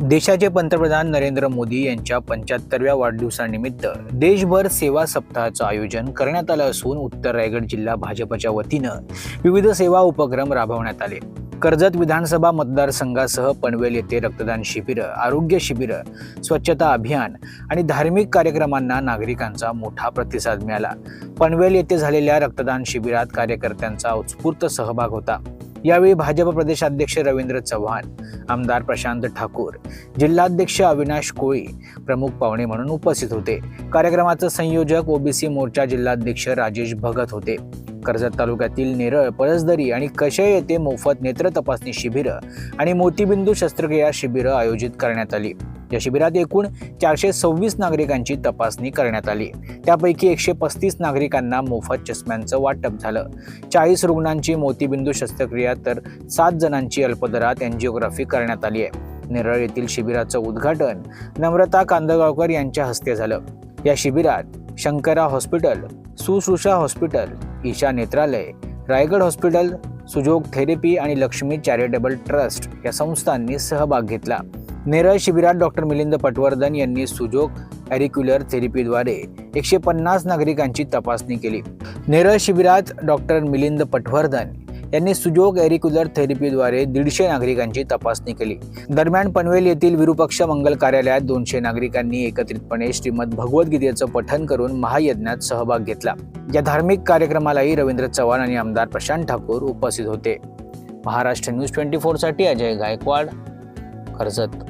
देशाचे पंतप्रधान नरेंद्र मोदी यांच्या पंच्याहत्तरव्या वाढदिवसानिमित्त देशभर सेवा सप्ताहाचं आयोजन करण्यात आलं असून उत्तर रायगड जिल्हा भाजपच्या वतीनं विविध सेवा उपक्रम राबवण्यात आले. कर्जत विधानसभा मतदारसंघासह पनवेल येथे रक्तदान शिबिरं आरोग्य शिबिरं स्वच्छता अभियान आणि धार्मिक कार्यक्रमांना नागरिकांचा मोठा प्रतिसाद मिळाला. पनवेल येथे झालेल्या रक्तदान शिबिरात कार्यकर्त्यांचा उत्स्फूर्त सहभाग होता. यावेळी भाजप प्रदेशाध्यक्ष रवींद्र चव्हाण आमदार प्रशांत ठाकूर जिल्हाध्यक्ष अविनाश कोळी प्रमुख पाहुणे म्हणून उपस्थित होते. कार्यक्रमाचं संयोजक ओबीसी मोर्चा जिल्हाध्यक्ष राजेश भगत होते. कर्जत तालुक्यातील नेरळ पळसदरी आणि कशय येथे मोफत नेत्र तपासणी शिबिरं आणि मोतीबिंदू शस्त्रक्रिया शिबिरं आयोजित करण्यात आली. या शिबिरात एकूण चारशे सव्वीस नागरिकांची तपासणी करण्यात आली. त्यापैकी एकशे पस्तीस नागरिकांना मोफत चष्म्यांचं वाटप झालं. चाळीस रुग्णांची मोतीबिंदू शस्त्रक्रिया तर सात जणांची अल्पदरात एन्जिओग्राफी करण्यात आली आहे. नेरळ येथील शिबिराचं उद्घाटन नम्रता कांदगावकर यांच्या हस्ते झालं. या शिबिरात Shankara hospital Sushrusha hospital Isha Netralaya Raigad hospital Sujog therapy आणि लक्ष्मी चॅरिटेबल ट्रस्ट या संस्थांनी सहभाग घेतला. नेरळ शिबिरात डॉक्टर मिलिंद पटवर्धन यांनी सुजोग ॲरिक्युलर थेरपीद्वारे एकशे पन्नास नागरिकांची तपासणी केली. नेरळ शिबिरात डॉक्टर मिलिंद पटवर्धन यांनी सुजोग ॲरिक्युलर थेरपीद्वारे दीडशे नागरिकांची तपासणी केली. दरम्यान पनवेल येथील विरुपक्ष मंगल कार्यालयात दोनशे नागरिकांनी एकत्रितपणे श्रीमद भगवद्गीतेचं पठन करून महायज्ञात सहभाग घेतला. या धार्मिक कार्यक्रमालाही रवींद्र चव्हाण आणि आमदार प्रशांत ठाकूर उपस्थित होते. महाराष्ट्र न्यूज ट्वेंटी फोरसाठी अजय गायकवाड कर्जत